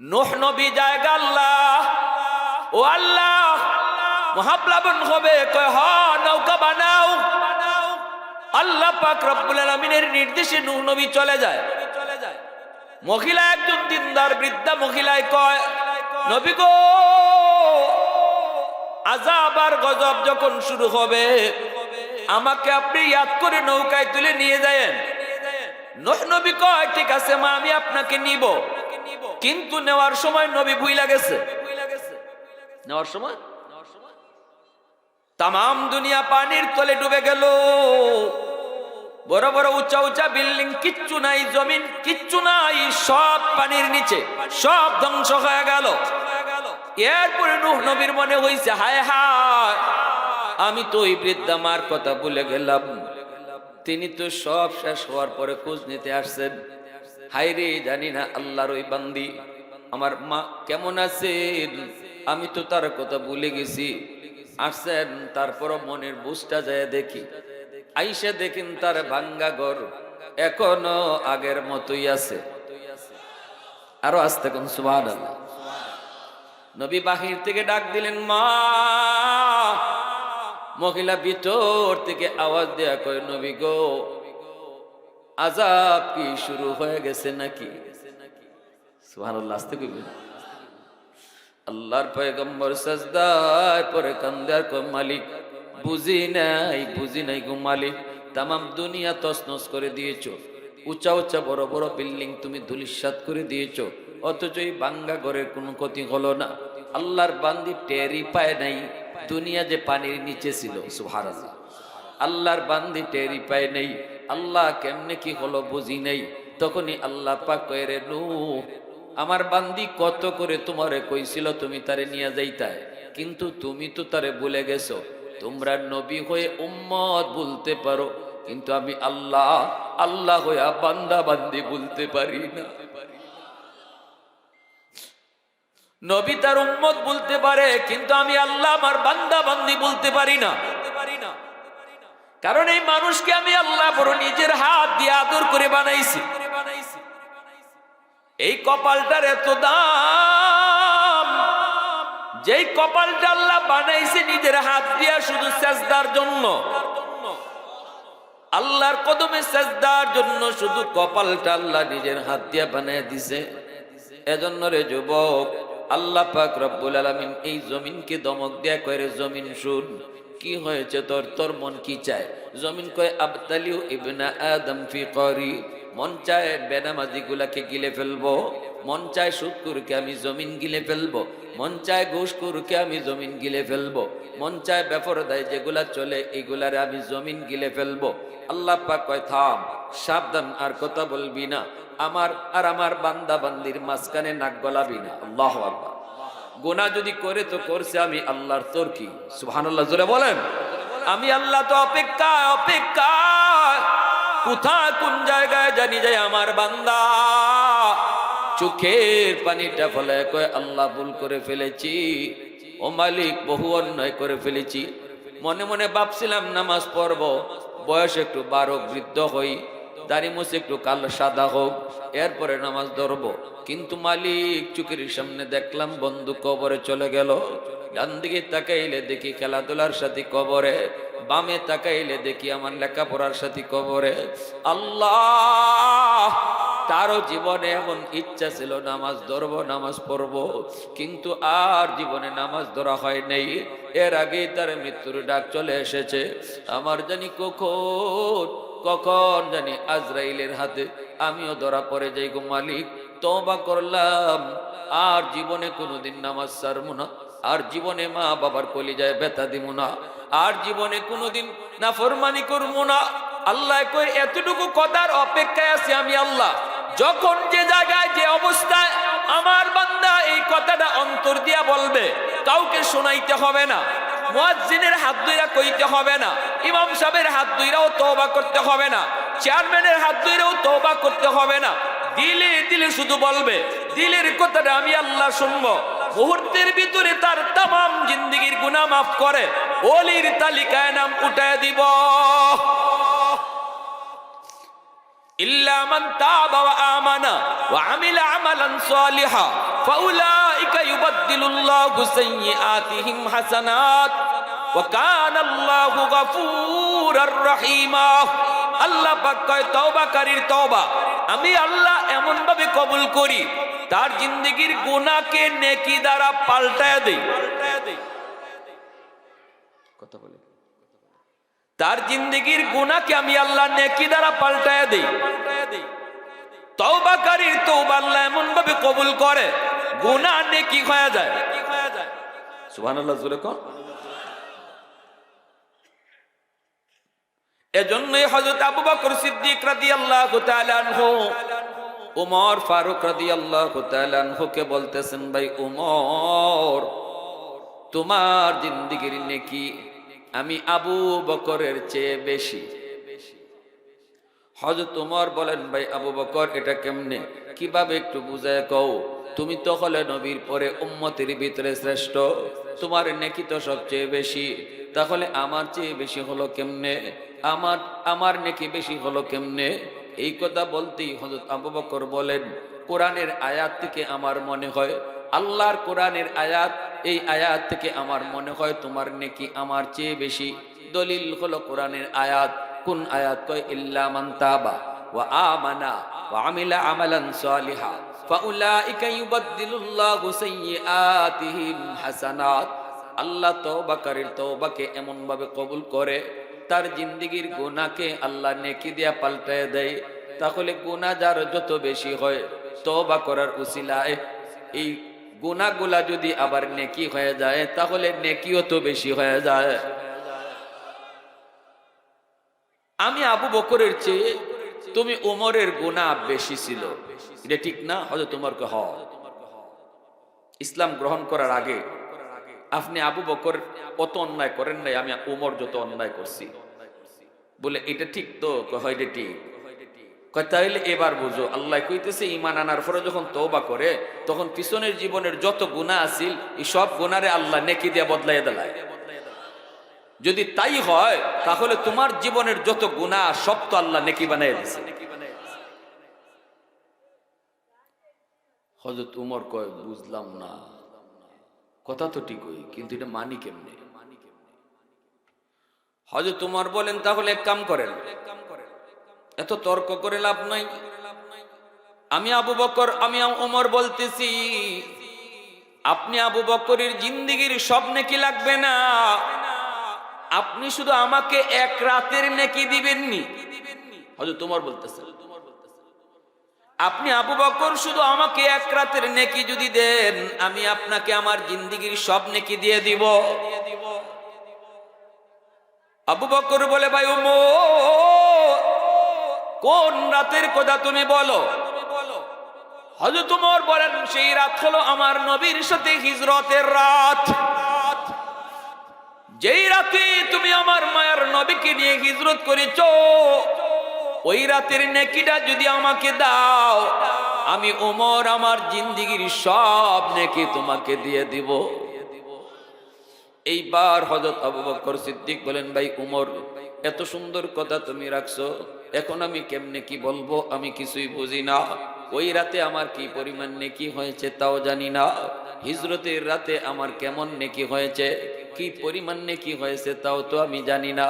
নোহ নবী জায়গা আল্লাহ। ও আল্লাহ, মহাপ্লাবন হবে, কয়, হ, নৌকা বানাও। আল্লাহ পাক রব্বুল আলামিনের নির্দেশে নূহ নবী চলে যায়। মহিলা একজন দিনদার, বৃদ্ধা মহিলায় কয়, নবী গো আজাব আর গজব যখন শুরু হবে, আমাকে আপনি ইয়াদ করে নৌকায় তুলে নিয়ে যায়েন। নবী কয়, ঠিক আছে মা, আমি আপনাকে নিব। কিন্তু নেওয়ার সময় নবী ভুইলা গেছে। নেওয়ার সময়? তাম দুনিয়া পানির তলে ডুবে গেল। বড় বড় উঁচা উঁচা বিল্ডিং, কিচ্ছু নাই, জমিন কিচ্ছু নাই, সব পানির নিচে, সব ধ্বংস হয়ে গেল। এরপরে নুহ নবীর মনে হইছে, হায় হায়, আমি তো ওই বৃদ্ধা মার কথা ভুলে গেলাম। তিনি তো সব শেষ হওয়ার পরে খোঁজ নিতে আসছেন। হাই রে জানি না আল্লাহর ওই বান্দি। আমার মা কেমন আছেন? আমি তো তার কথা ভুলে গেছি। আসছেন, তারপরও মনের বুঝটা যায় দেখি। আইসা দেখেন তার ভাঙ্গা ঘর এখনও আগের মতোই আছে। আরও আসতে কোন সুবাহ নবী বাহির থেকে ডাক দিলেন, মা! মহিলা ভিতর থেকে আওয়াজ দেয়া কয়, নবী গো আজাব কি শুরু হয়ে গেছে নাকি? সুবহানাল্লাহ, আসতে কইবেন আল্লাহর পয়গম্বর সাজদায় পরে কান্দে আর কয়, মালিক, বুঝি নাই বুঝি নাই গো মালিক, তামাম দুনিয়া তসনস করে দিয়েছ। উঁচা উঁচা বড় বড় বিল্ডিং তুমি ধুলিসাত করে দিয়েছ। অথচ এই বাঙ্গা ঘরের কোনো ক্ষতি হলো না। আল্লাহর বান্দি টেরি পায় নাই, দুনিয়া যে পানির নিচে ছিল সুহারাল্লাহ আল্লাহর বান্দি টেরি পায় নেই আল্লাহ কেমনে কি হলো বুঝি নেই। তখনই আল্লাহ পাক রে নূ আমার বান্দি কত করে তোমারে কইছিল তুমি তারে নিয়ে যাইতায়। কিন্তু তুমি তো তারে ভুলে গেছো। তোমরা নবী হয়ে উম্মত বলতে পারো, কিন্তু আমি আল্লাহ আল্লাহ হইয়া বান্দা বান্দি বলতে পারি না। নবী তার উম্মত বলতে পারে, কিন্তু আমি আল্লাহ আমার বান্দা বান্দি বলতে পারি না। কারণ এই মানুষকে আমি আল্লাহ বড় নিজের হাত দিয়ে আদর করে বানাইছি। এই কপালটার এত দাম, যেই কপালটা আল্লাহ বানাইছে নিজের হাত দিয়া শুধু সেজদার জন্য। আল্লাহর কদমে সেজদার জন্য শুধু কপালটা আল্লাহ নিজের হাত দিয়া বানাই দিছে। এজন্য রে যুবক, আল্লাহ পাক রব্বুল আলামিন এই জমিনকে দমক দেয়া করে জমিন শুন। কি হয়েছে? তোর তোর মন কি চায়? জমিন কয়, আবতালিউ ইবনা আদম ফি করি। মন চায় বেনামাজি গুলাকে গিলে ফেলব। মন চায় সুৎকুরকে আমি জমিন গিলে ফেলব। মন চায় ঘুষকুরকে আমি জমিন গিলে ফেলব। মন চায় বেফরদায় যেগুলা চলে, এগুলারে আমি জমিন গিলে ফেলব। আল্লাহ পাক কয়, থাম, সাবধান, আর কথা বলবি না। আমার আর আমার বান্দা বান্দির মাঝখানে নাক গলাবি না। আল্লাহ আকবার। গোনা যদি করে তো করছে আমি আল্লাহর তোর কি সুবহানাল্লাহ, জোরে বলেন। আমি আল্লাহ তো অপেক্ষা অপেক্ষা। কোথায়, কোন জায়গায় জানি যায় আমার বান্দা। চোখের পানিটা ফলে কয়, আল্লাহ ভুল করে ফেলেছি। ও মালিক, বহু অন্যায় করে ফেলেছি। মনে মনে ভাবছিলাম, নামাজ পড়ব। বয়স একটু বারো, বৃদ্ধ হই। দাড়ি মুছে একটু কালো সাদা হোক, এরপরে নামাজ ধরব। কিন্তু মালিক চুকির সামনে দেখলাম বন্ধু কবরে চলে গেল। ডান দিকে তাকাইলে দেখি খেলাধুলার সাথে কবরে, বামে তাকাইলে দেখি আমার লেখাপড়ার সাথে কবরে। আল্লাহ! তারও জীবনে এমন ইচ্ছা ছিল, নামাজ ধরব, নামাজ পড়ব, কিন্তু আর জীবনে নামাজ ধরা হয় নাই। এর আগেই তার মৃত্যুর ডাক চলে এসেছে। আমার জানি কখন কখন জানি আজরাইলের হাতে? আমিও ধরা পড়ে যাই গো মালিক তবা করলাম। আর জীবনে কোনোদিন নামাজ সারবো না, আর জীবনে মা বাবার কলিজায় ব্যথা দিব না, আর জীবনে কোনোদিন না ফরমানি করব না। আল্লাহ কই, এতটুকু কথার অপেক্ষায় আছি আমি আল্লাহ। যখন যে জায়গায়, যে অবস্থায় আমার বান্দা এই কথাটা অন্তর দিয়া বলবে, কাউকে শোনাইতে হবে না। মুয়াজ্জিনের হাত দুইরা কইতে হবে না। ইমাম সাহেবের হাত দুইরাও তওবা করতে হবে না। চেয়ারম্যানের হাত দুইরাও তওবা করতে হবে না। দিলে দিলে শুধু বলবে, দিলের কথাটা আমি আল্লাহ শুনব। মুহূর্তের ভিতরে তার তাম জিন্দিগির গুণা মাফ করে অলির তালিকায় নাম উঠে দিব। ইল্লা মান তাবা ওয়া আমানা ওয়া আমিলা আমালান সালিহা, ফাউলা আমি আল্লাহ এমন ভাবে কবুল করি, তার জিন্দগির গুনাহকে নেকি দ্বারা পাল্টায় দেই। কথা বলে। তার জিন্দগির গুনাহকে আমি আল্লাহ নেকি দ্বারা পাল্টায় দেই। তওবাকারীর তওবা আল্লাহ এমন ভাবে কবুল করে গুনাহ নেকি হয়ে যায়। এজন্যই হযরত আবু বকর সিদ্দিক রাদিয়াল্লাহু তাআলা আনহু, উমর ফারুক রাদিয়াল্লাহু তাআলা বলতেছেন, ভাই উমর, তোমার জিন্দিগির নেকি আমি আবু বকরের চেয়ে বেশি। হজরত উমর বলেন, ভাই আবু বকর, এটা কেমনে? কীভাবে একটু বুঝায় কও? তুমি তো হলে নবীর পরে উম্মতের ভিতরে শ্রেষ্ঠ। তোমার নেকি তো সবচেয়ে বেশি। তাহলে আমার চেয়ে বেশি হলো কেমনে? আমার আমার নেকি বেশি হলো কেমনে? এই কথা বলতেই হজরত আবু বকর বলেন, কোরআনের আয়াত থেকে আমার মনে হয়, আল্লাহর কোরআনের আয়াত, এই আয়াত থেকে আমার মনে হয় তোমার নেকি আমার চেয়ে বেশি। দলিল হলো কোরআনের আয়াত। কোন আয়াত কয় ইল্লা মান তাবা ওয়া আমানা ওয়া আমিলা আমালান সালিহা ফাউলাইকা ইউবাদদিলুল্লাহু সাইয়্যাতিহিম হাসানাত আল্লাহ তওবাকারীর তওবাকে এমন ভাবে কবুল করে, তার জিন্দেগির গুনাহকে আল্লাহ নেকি দিয়া পাল্টায় দেয়। তাহলে গুনাহ যার যত বেশি হয়, তওবা করার উসিলায় এই গুনাহগুলা যদি আবার নেকি হয়ে যায়, তাহলে নেকিও তো বেশি হয়ে যায়। আমি আবু বকরের চেয়ে তুমি উমরের গুণা বেশি ছিল। এটা ঠিক না? হয়তো তোমারকে হ। ইসলাম গ্রহণ করার আগে আপনি আবু বকর কত অন্যায় করেন নাই, আমি উমর যত অন্যায় করছি। বলে, এটা ঠিক তো? হয়, এটা ঠিক। তাইলে এবার বুঝো, আল্লাহ কইতেছে ইমান আনার পরে যখন তওবা করে, তখন পিছনের জীবনের যত গুণা আছিল, এই সব গুণারে আল্লাহ নেকি দিয়ে বদলাই দেলায়। যদি তাই হয়, তাহলে তোমার জীবনের যত গুণা সব তো আল্লাহ নেকি বানাই দিছে। হজরত উমর কয়, বুঝলাম না। কথা তো ঠিকই, কিন্তু এটা মানি কেমনে? হজরত উমর বলেন, তাহলে এক কাম করেন। এত তর্ক করে লাভ নাই। আমি আবু বকর, আমি উমর বলতেছি, আপনি আবু বকরের জিন্দিগির সব নেকি লাগবে না? আপনি শুধু আমাকে এক রাতের নেকি দিবেননি। হয়তো তোমার বলতেছে, আপনি আবু বকর শুধু আমাকে এক রাতের নেকি যদি দেন, আমি আপনাকে আমার জিন্দিগির সব নেকি দিয়ে দিব। আবু বকর বলে, ভাই উমো কোন রাতের কথা তুমি বলো? হজরত তোমার বলেন, সেই রাত হলো আমার নবীর সাথে হিজরতের রাত। যেই রাতে তুমি আমার মায়ের নবীকে নিয়ে হিজরত করেছ, ওই রাতের নেকিটা যদি আমাকে দাও, আমি ওমর আমার জিন্দিগির সব নেকি তোমাকে দিয়ে দিব। এইবার হজরত আবু বকর সিদ্দিক বলেন, ভাই উমর এত সুন্দর কথা তুমি রাখছো, এখন আমি কেমনে কি বলব, আমি কিছুই বুঝি না। ওই রাতে আমার কি পরিমাণ নেকি হয়েছে তাও জানি না। হিজরতের রাতে আমার কেমন নেকি হয়েছে, কি পরিমাণ নেকি হয়েছে তাও তো আমি জানি না।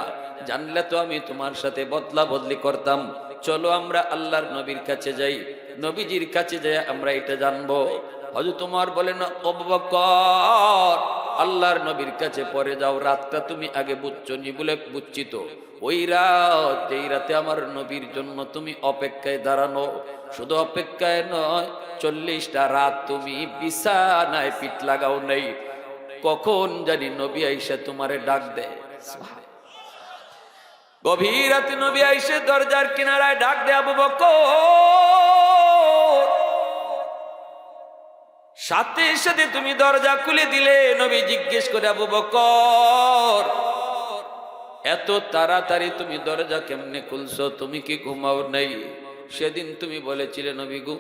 জানলে তো আমি তোমার সাথে বদলা বদলি করতাম। চলো আমরা আল্লাহর নবীর কাছে যাই। নবীজির কাছে যাই আমরা এটা জানব। হয়তো তোমার বলেন অবকর আল্লাহর নবীর কাছে পরে যাও, রাতটা তুমি আগে বুঝছ, নি বলে বুঝছি ওই রাত, যেই রাতে আমার নবীর জন্য তুমি অপেক্ষায় দাঁড়ানো, শুধু অপেক্ষায় নয়, চল্লিশটা রাত তুমি বিছানায় পিঠ লাগাও নেই। কখন জানি নবী আইসা তোমারে ডাক দেয়। গভীর রাতে নবী আইসে দরজার কিনারায় ডাক দেয়, আবু বকর। সাথে সাথে তুমি দরজা খুলে দিলে নবী জিজ্ঞেস করে, আবু বকর, এত তাড়াতাড়ি তুমি দরজা কেমনে খুলছো? তুমি কি ঘুমাও নাই? সেদিন তুমি বলেছিলে, নবী গু,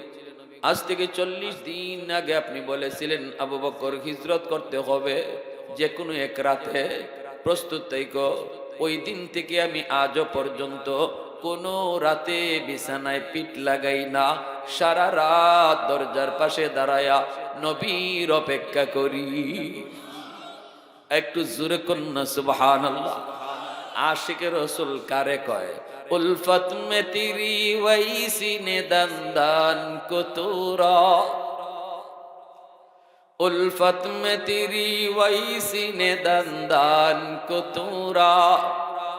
আজ থেকে চল্লিশ দিন আগে আপনি বলেছিলেন, আবু বকর, হিজরত করতে হবে যে কোনো এক রাতে। প্রস্তুত তাইকো ওই দিন থেকে আমি আজও পর্যন্ত কোনো রাতে বিছানায় পিঠ লাগাই না। সারা রাত দরজার পাশে দাঁড়ায়া নবীর অপেক্ষা করি। একটু জুরে কন্যা সুবহান আশিক রসুল কারে কয় উলফত মে তিরি ওয়াইসি নে দন্দান কুতুরা। উলফত মে তিরি ওয়াইসি নে দন্দান কুতুরা।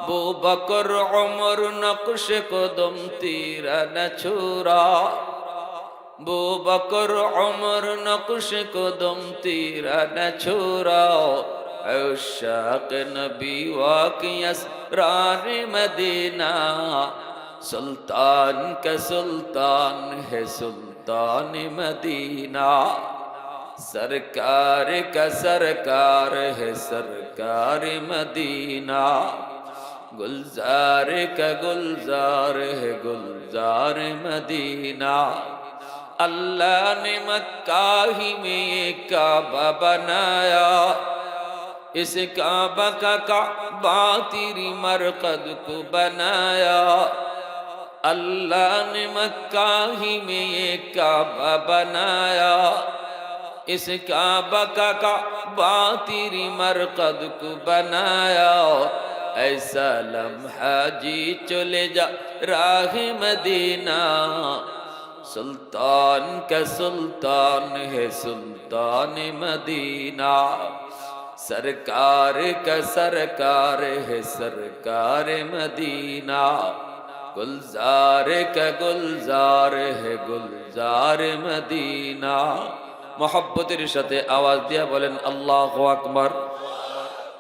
বু বকর অমর নকশ, কদম, তীরা ছুরা বো বকর অমর নকুশ কদম তীরা না ছোড়াও আশাক নবী ওয়াকিয়াস রানি মদিনা। সুলতান কে সুলতান হে সুলতান মদিনা। سرکار کا سرکار ہے سرکار مدینہ گلزار کا گلزار ہے گلزار مدینہ اللہ نے مکاہی میں ایک کعبہ بنایا۔ اس کعبہ کا کعبہ تیری مرقد کو بنایا۔ اللہ نے مکاہی میں ایک کعبہ بنایا۔ اس کعبہ کا کعبہ تیری مرقد کو بنایا۔ ایسا لمحہ جی چلے جا راہ مدینہ۔ سلطان کا سلطان ہے سلطان مدینہ سرکار کا سرکار ہے سرکار مدینہ گلزار کا گلزار ہے گلزار مدینہ محبتر সাথে আওয়াজ দিয়া বলেন আল্লাহু আকবার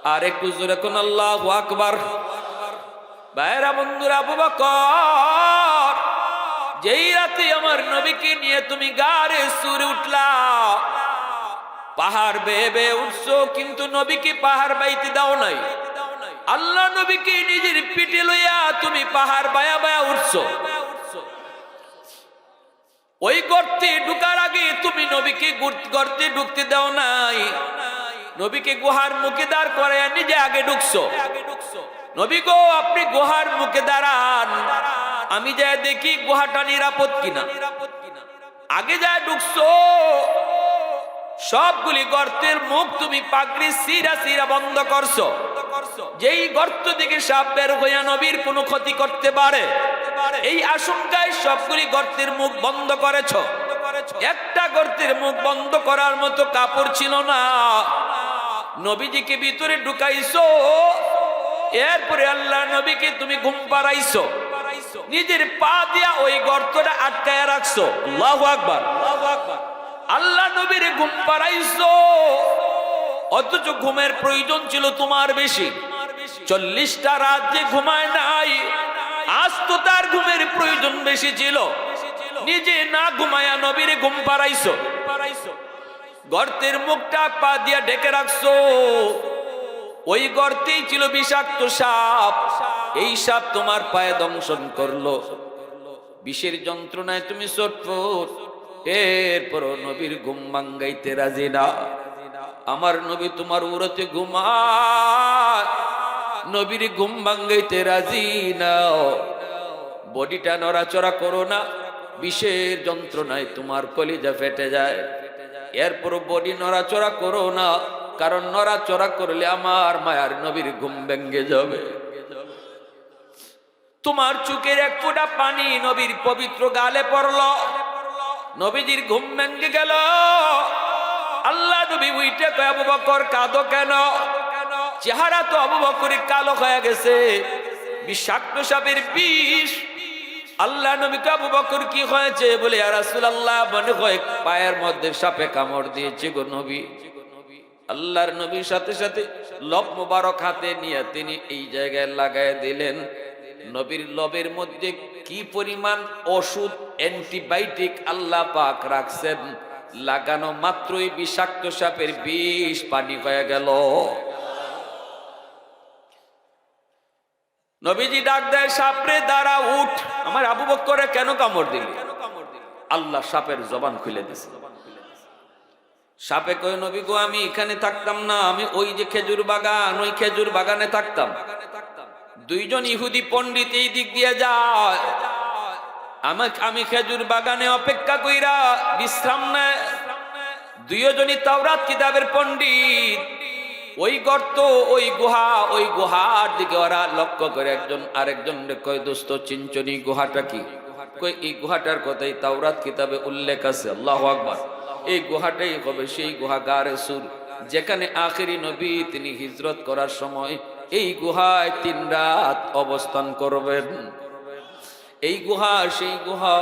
আর একটু জোরে কোন আল্লাহু আকবার ভাইরা বন্ধুরা আবু বকর যেই রাতে আমার নবীকে নিয়ে তুমি গারে সুরে উঠলা, পাহাড় বেয়ে বেয়ে উঠছো, কিন্তু নবীকে পাহাড় বাইতে দাও নাই। আল্লাহ নবীকে নিজের পিঠে লইয়া তুমি পাহাড় বায়া বায়া উঠছো। ওই গর্তে ঢুকার আগে তুমি নবীকে গুর- গর্তে ঢুকতে দাও নাই। নবীকে গুহার মুখে দাঁড় করে নিজে আগে ঢুকছো। নবী গো, আপনি গুহার মুখে দাঁড়ান। আমি যাই দেখি গুহাটা নিরাপদ কিনা। আগে যায় ঢুকছো, সবগুলি গর্তের মুখ তুমি পাগড়ি সিরা সিরা বন্ধ করছ। যেই গর্ত থেকে সাপ বের হইয়া নবীর কোনো ক্ষতি করতে পারে, এই আশঙ্কায় সবগুলি গর্তের মুখ বন্ধ করেছ। একটা গর্তের মুখ বন্ধ করার মতো কাপড় ছিল না। নবীজিকে ভিতরে ঢুকাইছো, এরপরে আল্লাহ নবীকে তুমি ঘুম পাড়াইছো। নিজের পা দিয়া ওই গর্তটা আটকায় রাখছো। আল্লাহু আকবার। আল্লাহু নবীর ঘুম পাড়াইছো। অথচ ঘুমের প্রয়োজন ছিল তোমার বেশি। চল্লিশটা রাত যে ঘুমায় নাই, আজ তো তার ঘুমের প্রয়োজন বেশি ছিল। নিজে না ঘুমায়া নবীরে ঘুম পাড়াইছো। গর্তের মুখটা পা দিয়া ঢেকে রাখছো। ওই গর্তেই ছিল বিষাক্ত সাপ। এই সাপ তোমার পায়ে দংশন করল। বিষের যন্ত্রণায় তুমি চটফট এরপর নবীর ঘুম ভাঙ্গাইতে রাজি না। আমার নবী তোমার উড়তে ঘুমায়। নবীর ঘুম ভাঙ্গাইতে রাজি নাও বডিটা নড়াচড়া করো না। বিষের যন্ত্রণায় তোমার কলিজা ফেটে যায়। এরপর বডি নড়াচড়া করো না। কারণ নড়াচড়া করলে আমার মায়ার নবীর ঘুম ভেঙ্গে যাবে। তোমার চুকের এক ফোঁটা পানি নবীর পবিত্র গালে পড়ল। নবীজির ঘুম ভেঙ্গে গেল। আল্লাহ নবী উইটে আবু বকর, কাঁদো কেন? চেহারা তো আবু বকরের কালো হয়ে গেছে। বিষাক্ত সাপের বিষ। আল্লাহ নবীকে আবু বকর, কি হয়েছে? বলে আর রাসূলুল্লাহ, মনে হয় পায়ের মধ্যে সাপে কামড় দিয়েছে গো নবী। আল্লাহর নবীর সাথে সাথে লব মুবারক হাতে নিয়ে তিনি এই জায়গায় লাগায় দিলেন। নবীর লবের মধ্যে কি পরিমাণ ওষুধ, অ্যান্টিবায়োটিক আল্লাহ পাক রাখছেন, লাগানো মাত্রই বিষাক্ত সাপের বিষ পানি হয়ে গেল। নবীজি ডাক দেয়, সাপরে দাঁড়া, উঠ। আমার আবু বক্করে কেন কামড় দিলি? আল্লাহ সাপের জবান খুলে দিছে। সাপে কয়, নবী গো, আমি এখানে থাকতাম না, আমি ওই যে খেজুর বাগান, ওই খেজুর বাগানে থাকতাম। দুইজন ইহুদি পণ্ডিত এই দিক দিয়ে যায়। আমাকে আমি খেজুর বাগানে অপেক্ষা কইরা বিশ্রাম নেয় দুইজনই তাওরাত কিতাবের পণ্ডিত। ওই গর্ত, ওই গুহা, ওই গুহার দিকে ওরা লক্ষ্য করে একজন আরেকজন কয়, দোস্ত চিঞ্চনি গুহাটা কি? কই এই গুহাটার কথাই তাওরাত কিতাবে উল্লেখ আছে, আল্লাহ আকবার। এই গুহাটাই হবে সেই গুহা গারে সুর, যেখানে আখেরি নবী তিনি হিজরত করার সময় এই গুহায় তিন রাত অবস্থান করবেন। এই গুহা, সেই গুহা,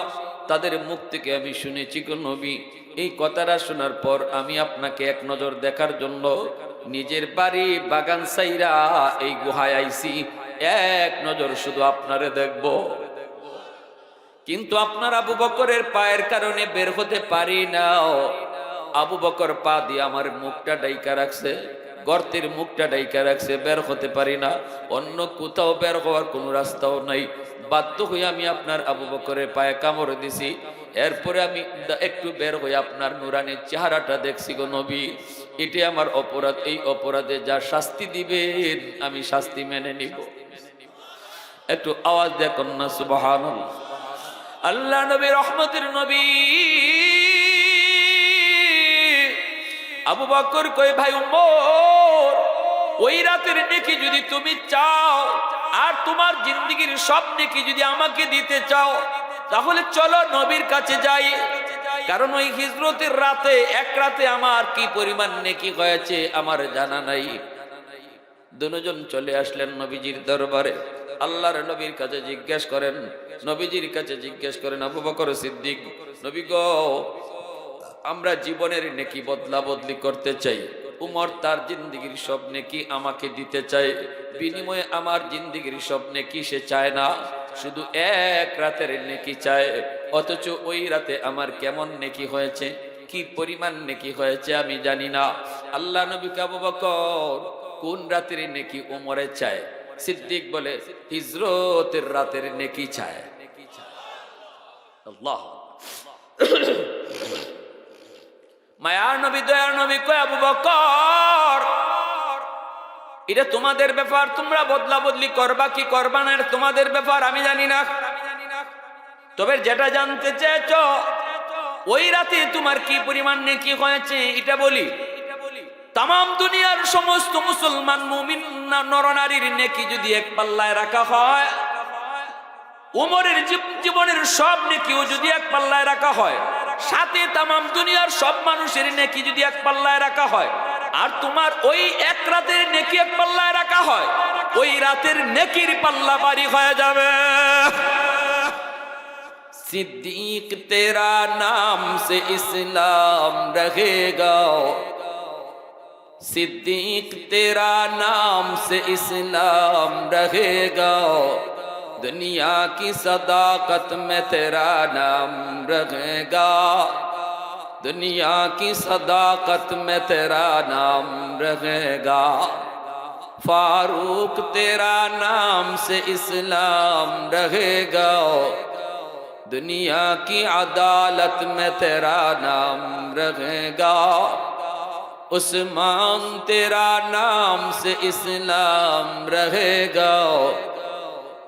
তাদের মুখ থেকে আমি শুনেছি গো নবী। এই কথাটা শোনার পর আমি আপনাকে এক নজর দেখার জন্য নিজের বাড়ি বাগান সাইরা এই গুহায় আইছি। এক নজর শুধু আপনারে দেখব। কিন্তু আপনার আবু বকরের পায়ের কারণে বের হতে পারি না। আবু বকর পা দিয়ে আমার মুখটা ডাইকা রাখছে। গর্তের মুখটা ডাইকা রাখছে, বের হতে পারি না। অন্য কোথাও বের হওয়ার কোনো রাস্তাও নাই। বাধ্য হয়ে আমি আপনার আবু বকরের পায়ে কামড় দিছি। এরপরে আমি একটু বের হয়ে আপনার নুরানের চেহারাটা দেখছি গো নবী। এটি আমার অপরাধ। এই অপরাধে যা শাস্তি দিবে আমি শাস্তি মেনে নিব। একটু আওয়াজ দেখুন না সুবাহান আল্লাহ নবী রহমতের নবী। আবু বকর কই ভাই উমর ওই রাতের নেকি যদি তুমি চাও, আর তোমার জিন্দগির সব নেকি যদি আমাকে দিতে চাও, তাহলে চলো নবীর কাছে যাই। কারণ ওই হিজরতের রাতে, এক রাতে আমার কি পরিমাণ নেকি হয়েছে আমার জানা নাই। দুজন চলে আসলেন নবীজির দরবারে। আল্লাহর নবীর কাছে জিজ্ঞেস করেন, নবীজির কাছে জিজ্ঞেস করেন, আবু বকর সিদ্দিক, নবী গো আমরা জীবনের নেকি বদলা বদলি করতে চাই। উমর তার জিন্দিগির সব নেকি আমাকে দিতে চায়? বিনিময়ে আমার জিন্দিগির সব নেকি সে চায় না? শুধু এক রাতের নেকি চায়। অথচ ওই রাতে আমার কেমন নেকি হয়েছে? কি পরিমাণ নেকি হয়েছে আমি জানি না। আল্লাহ নবী কাবু বকর কোন রাতের নেকি উমরে চায়? সিদ্দিক বলে, হিজরতের রাতের নেকি চায়। আল্লাহ। মায়ার নবী দয়ার নবী কয়, আবু বকর, এটা তোমাদের ব্যাপার, তোমরা বদলা বদলি করবা কি করবা না, এটা তোমাদের ব্যাপার, আমি জানি না। তবে যেটা জানতে চেয়েছ, ওই রাতে তোমার কি পরিমাণ নেকি হয়েছে, এটা বলি। তাম দুনিয়ার সমস্ত মুসলমান মুমিন নরনারীর নেকি যদি এক পাল্লায় রাখা হয়, উমরের জীবনের সব নেকিও যদি এক পাল্লায় রাখা হয় সাথে তামাম দুনিয়ার সব মানুষের নেকি যদি এক পাল্লায় রাখা হয় আর তোমার ওই এক রাতের নেকি এক পাল্লায় রাখা হয় ওই রাতের নেকির পাল্লা বাড়ি হয়ে যাবে सिद्दीक तेरा नाम से इस्लाम रहेगा دنیا کی صداقت میں تیرا نام رہے گا۔ دنیا کی صداقت میں تیرا نام رہے گا۔ فاروق تیرا نام سے اسلام رہے گا۔ دنیا کی عدالت میں تیرا نام رہے گا۔ عثمان تیرا نام سے اسلام رہے گا۔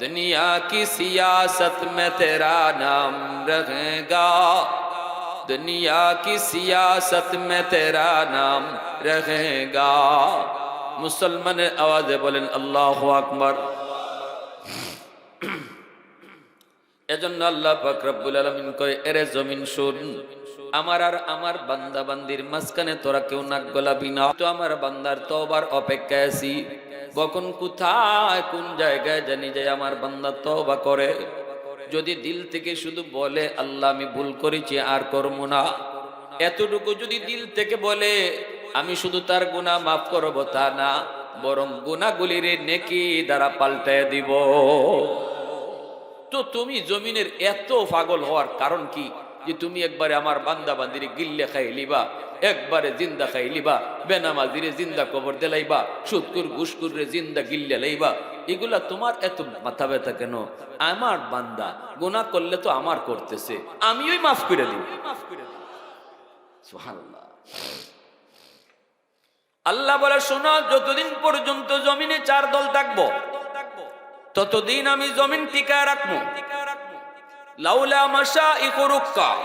दुनिया की सियासत में तेरा नाम रहेगा दुनिया की सियासत में तेरा नाम रहेगा মুসলমানের আওয়াজে বলেন আল্লাহ আকবর এজন্য আল্লাহ পাক রব্বুল আলামিন কয় এরে জমিন শুন আমার আর আমার বান্দা বান্দির মাঝখানে তোরা কেউ নাক গলাবি না তো আমার বান্দার তওবার অপেক্ষায় আছি কখন কোথায়, কোন জায়গায় জানি যে আমার বান্দা তওবা করে। যদি দিল থেকে শুধু বলে, আল্লাহ, আমি ভুল করেছি, আর করব না। এতটুকু যদি দিল থেকে বলে, আমি শুধু তার গুণা মাফ করব তা না, বরং গুণাগুলির নেকি দ্বারা পাল্টায় দিব। তো তুমি জমিনের এত পাগল হওয়ার কারণ কি? যে তুমি একবারে আমার বান্দা বান্দিরে গিল্লে খাই লিবা, একবারে জিন্দা খাই লিবা, বেনামাজিরে জিন্দা কবর দেলাইবা, সুৎকুর ঘুসকুর জিন্দা গিল্লে লাইবা, এগুলা তোমার এত মাথা ব্যথা কেন? আমার বান্দা গুনাহ করলে তো আমার করতেছে আমিই মাফ করে সুবহানাল্লাহ। আল্লাহ বলে, শোনো, যতদিন পর্যন্ত জমিনে চার দল থাকব, ততদিন আমি জমিন টিকায় রাখব। لولا مشائخ رقا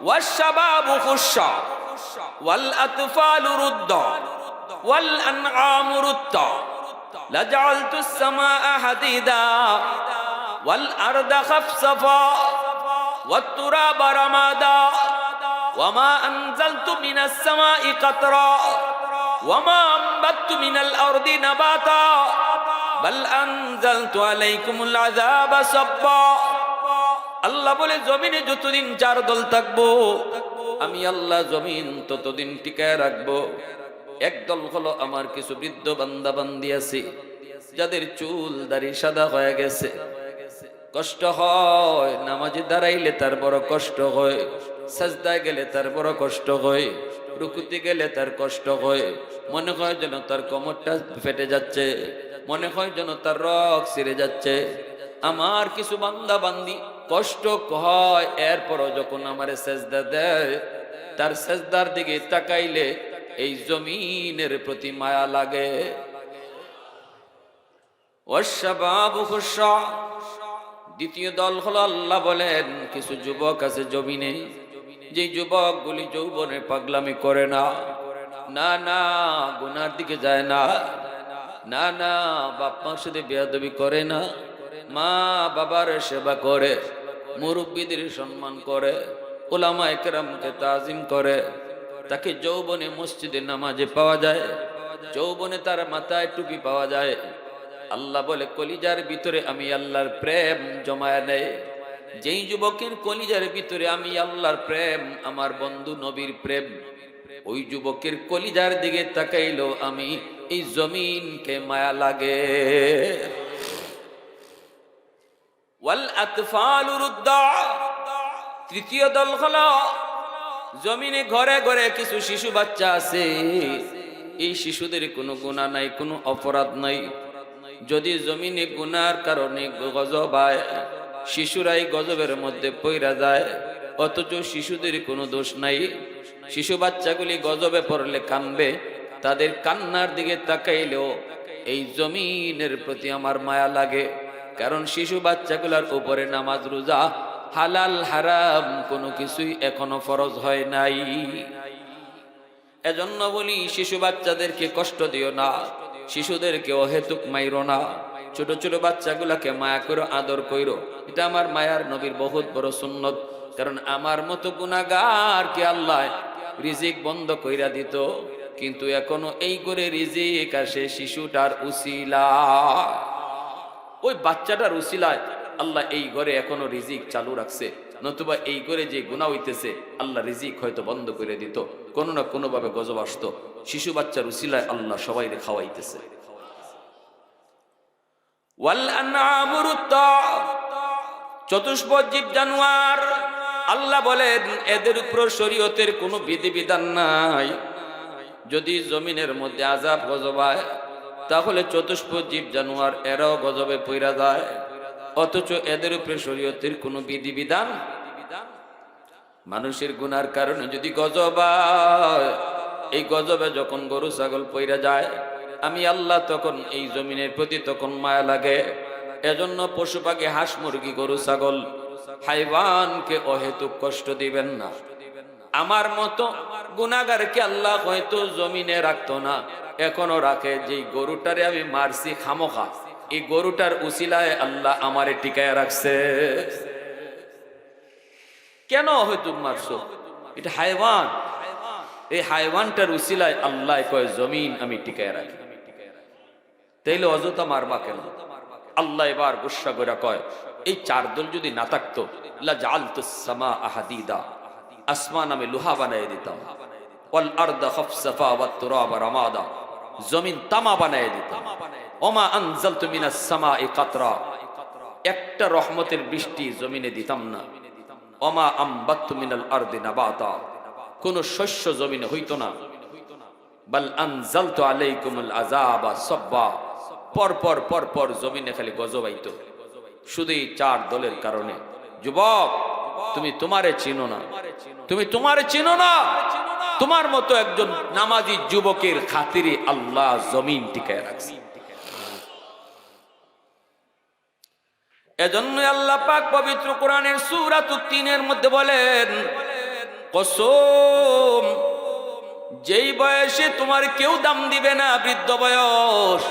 والشباب خشا والأطفال ردا والأنعام ردا لجعلت السماء حديدا والأرض خفصفا والتراب رمادا وما أنزلت من السماء قطرا وما أنبت من الأرض نباتا بل أنزلت عليكم العذاب صبا আল্লাহ বলে, জমিনে যতদিন চার দল থাকব, আমি আল্লাহ জমিন ততদিন টিকায় রাখব। একদল হলো আমার কিছু বৃদ্ধ বান্দা বান্দি আছে, যাদের চুল দাড়ি সাদা হয়ে গেছে। কষ্ট হয়, নামাজে দাঁড়াইলে তার বড় কষ্ট হয়, সাজদায় গেলে তার বড় কষ্ট হয়, রুকুতে গেলে তার কষ্ট হয়। মনে হয় যেন তার কোমরটা ফেটে যাচ্ছে, মনে হয় যেন তার রক ছিঁড়ে যাচ্ছে। আমার কিছু বান্দা বান্দি কষ্ট হয়, এরপরও যখন আমারে সেজদা দেয়, তার সেজদার দিকে তাকাইলে এই জমিনের প্রতি মায়া লাগে। দ্বিতীয় দল হলো আল্লাহ বলেন, কিছু যুবক আছে জমিনে যে যুবকগুলি যৌবনে পাগলামি করে না। না না, গুনার দিকে যায় না। না না বাপ মার সাথে বেয়াদবি করে না। মা বাবার সেবা করে, মুরব্বীদের সম্মান করে, ওলামা একরামকে তাজিম করে, তাকে যৌবনে মসজিদে নামাজে পাওয়া যায়, যৌবনে তার মাথায় টুপি পাওয়া যায়। আল্লাহ বলে, কলিজার ভিতরে আমি আল্লাহর প্রেম জমায় নেয় যেই যুবকের কলিজার ভিতরে আমি আল্লাহর প্রেম, আমার বন্ধু নবীর প্রেম, ওই যুবকের কলিজার দিকে তাকাইলো আমি এই জমিনকে মায়া লাগে। ওয়াল তৃতীয় দল হলো জমিনে ঘরে ঘরে কিছু শিশু বাচ্চা আছে। এই শিশুদের কোনো গুণা নাই, কোনো অপরাধ নাই। যদি জমিনে গুনার কারণে গজব আয়, শিশুরাই গজবের মধ্যে পইরা যায়, অথচ শিশুদের কোনো দোষ নাই। শিশু বাচ্চাগুলি গজবে পড়লে কানবে, তাদের কান্নার দিকে তাকাইলেও এই জমিনের প্রতি আমার মায়া লাগে। কারণ শিশু বাচ্চাগুলার উপরে নামাজ, রোজা, হালাল, হারাম কোনো কিছুই এখনও ফরজ হয় নাই। এজন্য বলি, শিশু বাচ্চাদেরকে কষ্ট দিও না, শিশুদেরকে অহেতুক মাইরো না, ছোট ছোট বাচ্চাগুলাকে মায়া করো আদর কইরো। এটা আমার মায়ার নবীর বহুত বড় সুন্নত, কারণ আমার মতো গুণাগার কে আল্লাহ রিজিক বন্ধ কইরা দিত, কিন্তু এখনও এই করে রিজিক আসে শিশুটার উসিলা। ওই বাচ্চাটার উসিলায় আল্লাহ এই ঘরে এখনও রিজিক চালু রাখছে। নতুবা এই ঘরে যে গুণা হইতেছে, আল্লাহ রিজিক হয়তো বন্ধ করে দিত। কোনো না কোনোভাবে গজব আসতো। শিশু বাচ্চার উসিলায় আল্লাহ সবাই খাওয়াইতেছে। জীব জানোয়ার, আল্লাহ বলেন, এদের উপর শরীয়তের কোনো বিধিবিধান নাই। যদি জমিনের মধ্যে আজাব গজবায় তাহলে চতুষ্পদ জীব জানোয়ার এরাও গজবে পইরা যায়। অথচ এদের উপরে শরীয়তের কোনো বিধিবিধান? মানুষের গুনার কারণে যদি গজব এই গজবে যখন গরু, ছাগল পইরা যায়, আমি আল্লাহ তখন এই জমিনের প্রতি তখন মায়া লাগে। এজন্য পশু পাখি, হাঁস মুরগি, গরু, ছাগল হাইওয়ানকে অহেতুক কষ্ট দিবেন না। আমার মতো গুনাগারকে আল্লাহ হয়তো জমিনে রাখতো না। এখনও রাখে যে গরুটারে আমি মারছি, খামোখা। এই গরুটার উসিলায় আল্লাহ আমারে টিকায় রাখছে। কেন হয়তো মারছো? এটা হাইওয়ান এই হাইওয়ানটার উসিলায় আল্লাহ কয়, জমিন আমি টিকায় রাখি। তাইলে অযথা মারবা কেন? আল্লাহ এবার গুসা করে কয়, এই চার দল যদি না থাকতো আসমান আমি লোহা বানাই দিতাম। ওয়াল আরদা খাফসাফা ওয়াত তুরাবা রামাদা। জমিন তামা বানাই দিতাম ওমা আনজালতু মিনাস সামাই কাতরা। একটা রহমতের বৃষ্টি জমিনে দিতাম না। অমা আম্বাত্তু মিনাল আরদি নাবাতা। কোন শস্য জমিনে হইতো না। বাল আযাবা সাব্বা। পর পর পর পর জমিনে খালি গজব আইতো। শুধু এই চার দলের কারণে। যুবক, তুমি তোমারে চিনো না। তুমি তোমারে চিনো না। তোমার মতো একজন নামাজি যুবকের খাতিরে আল্লাহ জমিন টিকায় রাখছে। এজন্য আল্লাহ পাক পবিত্র কোরআনের সূরাত তিনের মধ্যে বলেন, কসম, যেই বয়সে তোমার কেউ দাম দিবে না, বৃদ্ধ বয়স,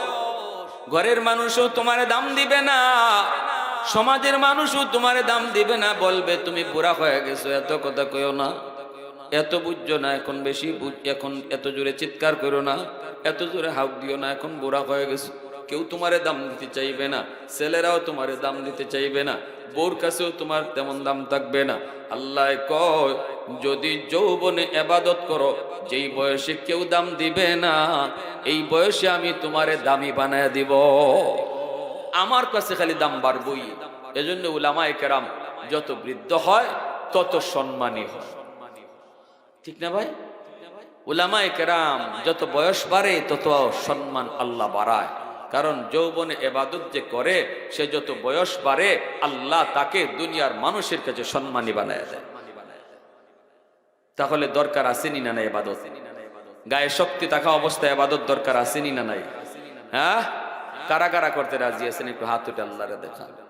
ঘরের মানুষও তোমার দাম দিবে না, সমাজের মানুষও তোমার দাম দিবে না, বলবে তুমি বুড়া হয়ে গেছো, এত কথা কইও না। এত বুঝছ না, এখন বেশি এখন এত জোরে চিৎকার করো না, এত জোরে হাউক দিও না, এখন বুড়া হয়ে গেছো। কেউ তোমারে দাম দিতে চাইবে না, ছেলেরাও তোমারে দাম দিতে চাইবে না, বউর কাছেও তোমার তেমন দাম থাকবে না। আল্লাহ কয়, যদি যৌবনে এবাদত করো, যেই বয়সে কেউ দাম দিবে না, এই বয়সে আমি তোমারে দামি বানায় দিব। আমার কাছে খালি দাম বাড়বই। এজন্য উলামায়ে কেরাম, যত বৃদ্ধ হয়, তত সম্মানী হয়। ঠিক না ভাই? উলামায়ে কেরাম যত বয়স বাড়ে তত সম্মান আল্লাহ বাড়ায়। কারণ যৌবনে এবাদত যে করে, সে যত বয়স বাড়ে, আল্লাহ তাকে দুনিয়ার মানুষের কাছে সম্মানী বানায় দেয়। তাহলে দরকার আসেনি না নাই এবাদত? গায়ে শক্তি থাকা অবস্থায় এবাদত দরকার আসেনি না নাই? হ্যাঁ? কারা কারা করতে রাজি আছেন? একটু হাত উঠে আল্লাহরে দেখা